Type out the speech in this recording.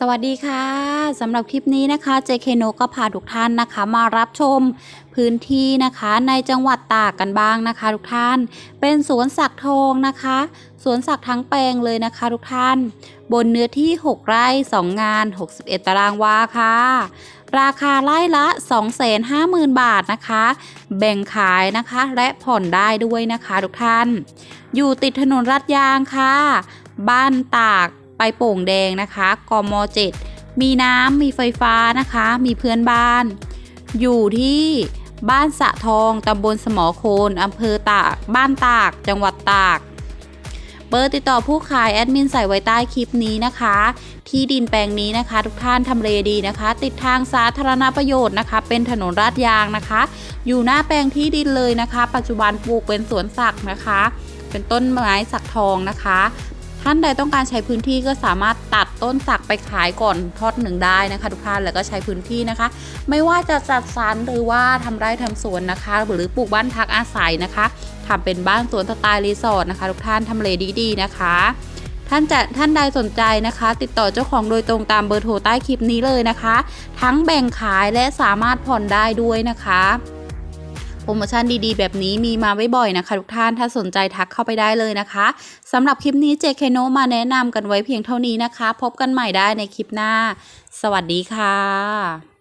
สวัสดีค่ะสำหรับคลิปนี้นะคะ JK n o ก็พาทุกท่านนะคะ มารับชมพื้นที่นะคะในจังหวัดตากกันบ้างนะคะทุกท่าน เป็นสวนสักทองนะคะ สวนสักทั้งแปลงเลยนะคะทุกท่าน บนเนื้อที่ 6 ไร่ 2 งาน 61 ตารางวาค่ะ ราคาไร่ละ 250,000 บาทนะคะ แบ่งขายนะคะและผ่อนได้ด้วยนะคะทุกท่าน อยู่ติดถนนรัดยางค่ะ บ้านตาก ไปโป่งแดงนะคะกม7มีน้ำมีไฟฟ้านะคะ มีเพื่อนบ้าน อยู่ที่บ้านสะทองตำบลสมอโคนอำเภอตากบ้านตาก จังหวัดตาก เบอร์ติดต่อผู้ขายแอดมินใส่ไว้ใต้คลิปนี้นะคะ ที่ดินแปลงนี้นะคะ ทุกท่านทำเลดีนะคะ ติดทางสาธารณประโยชน์นะคะ เป็นถนนลาดยางนะคะ อยู่หน้าแปลงที่ดินเลยนะคะ ปัจจุบันปลูกเป็นสวนสักนะคะ เป็นต้นไม้สักทองนะคะ ท่านใดต้องการใช้พื้นที่ก็สามารถตัดต้นสักไปขายก่อนทอดหนึ่งได้นะคะ ทุกท่านแล้วก็ใช้พื้นที่นะคะ ไม่ว่าจะจัดสรรหรือว่าทำไร่ทำสวนนะคะ หรือปลูกบ้านพักอาศัยนะคะทำเป็นบ้านสวนสไตล์รีสอร์ทนะคะ ทุกท่านทำเลดีๆนะคะ ท่านจะท่านใดสนใจนะคะ ติดต่อเจ้าของโดยตรงตามเบอร์โทรใต้คลิปนี้เลยนะคะ ทั้งแบ่งขายและสามารถผ่อนได้ด้วยนะคะ โปรโมชั่นดีๆ แบบนี้มีมาบ่อยๆนะคะ ทุกท่านถ้าสนใจทักเข้าไปได้เลยนะคะสำหรับคลิปนี้เจเคโนมาแนะนำกันไว้เพียงเท่านี้นะคะ พบกันใหม่ได้ในคลิปหน้า สวัสดีค่ะ